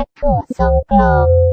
วัตถุทรงกลม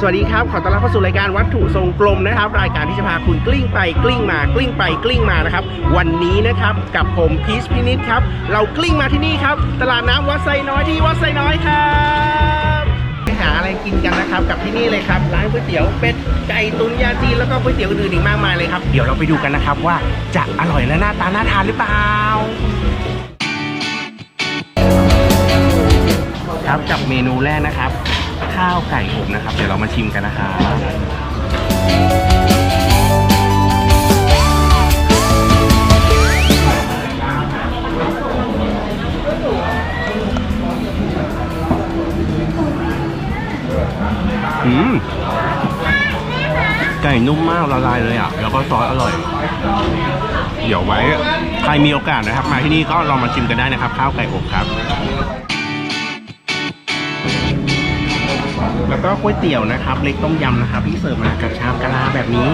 สวัสดีครับ ขอต้อนรับเข้าสู่รายการวัตถุทรงกลมนะครับ รายการที่จะพาคุณกลิ้งไปกลิ้งมากลิ้งไปกลิ้งมานะครับ วันนี้นะครับกับผมพีชพินิษครับ เรากลิ้งมาที่นี่ครับ ตลาดน้ำวัดไซน้อยที่วัดไซน้อยครับไปหาอะไรกินกันนะครับ กับที่นี่เลยครับร้านก๋วยเตี๋ยวเป็ดไก่ตุ๋นยาจีนแล้วก็ก๋วยเตี๋ยวอื่นอีกมากมายเลยครับเดี๋ยวเราไปดูกันนะครับว่าจะอร่อยและหน้าตาน่าทานหรือเปล่าครับกับเมนูแรกนะครับ ข้าวไก่อบนะครับ เดี๋ยวเรามาชิมกันนะครับอืมไก่นุ่มมากละลายเลยอะ แล้วก็ซอสอร่อย เดี๋ยวไว้ ใครมีโอกาสนะครับ มาที่นี่ก็ลองมาชิมกันได้นะครับ ข้าวไก่อบครับ แล้วก็ก๋วยเตี๋ยวนะครับ เล็กต้มยำนะครับที่เสิร์ฟมากับชามกะลาแบบนี้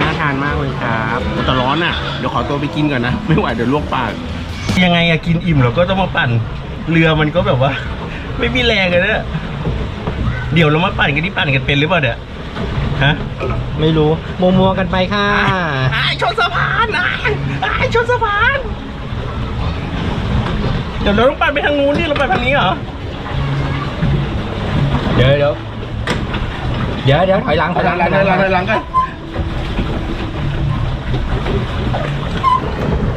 น่าทานมากเลยครับโอ้แต่ร้อนอะ เดี๋ยวขอตัวไปกินก่อนนะ ไม่ไหวเดี๋ยวลวกปาก ยังไงอะกินอิ่มเราก็ต้องมาปั่น เรือมันก็แบบว่า ไม่มีแรงเลยเนี่ยเดี๋ยวเรามาปั่นกันที่ปั่นกันเป็นหรือเปล่าเนี่ยฮะไม่รู้มัวมัวๆกันไปค่ะไอ้ชนสะพานไอ้ไอ้ชนสะพาน เดี๋ยวเราต้องปั่นไปทางนู้นนี่เราไปทางนี้เหรอ เดี๋ยวเดี๋ยว เดี๋ยวเดี๋ยวถอยหลังหลังหลังหลังหลังหลังกัน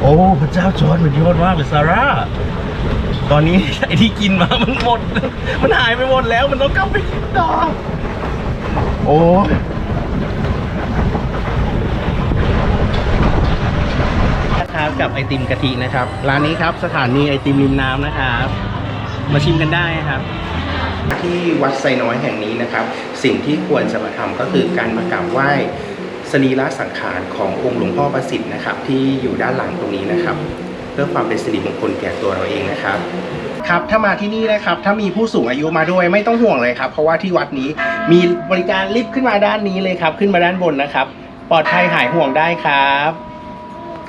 โอ้พระเจ้าจอร์ดมันยอดมากเลยซาร่าตอนนี้ไอ้ที่กินมามันหมด มันหายไปหมดแล้วมันต้องกลับไปกินต่อโอ้นะครับกับไอติมกะทินะครับ ร้านนี้ครับสถานีไอติมริมน้ำนะครับ มาชิมกันได้ครับ ที่วัดไซน้อยแห่งนี้นะครับ สิ่งที่ควรจะมาทำก็คือการมากราบไหว้สรีระสังขารขององค์หลวงพ่อประสิทธิ์นะครับ ที่อยู่ด้านหลังตรงนี้นะครับ เพื่อความเป็นสิริมงคลแก่ตัวเราเองนะครับครับถ้ามาที่นี่นะครับถ้ามีผู้สูงอายุมาด้วยไม่ต้องห่วงเลยครับ เพราะว่าที่วัดนี้มีบริการลิฟต์ขึ้นมาด้านนี้เลยครับ ขึ้นมาด้านบนนะครับ ปลอดภัยหายห่วงได้ครับ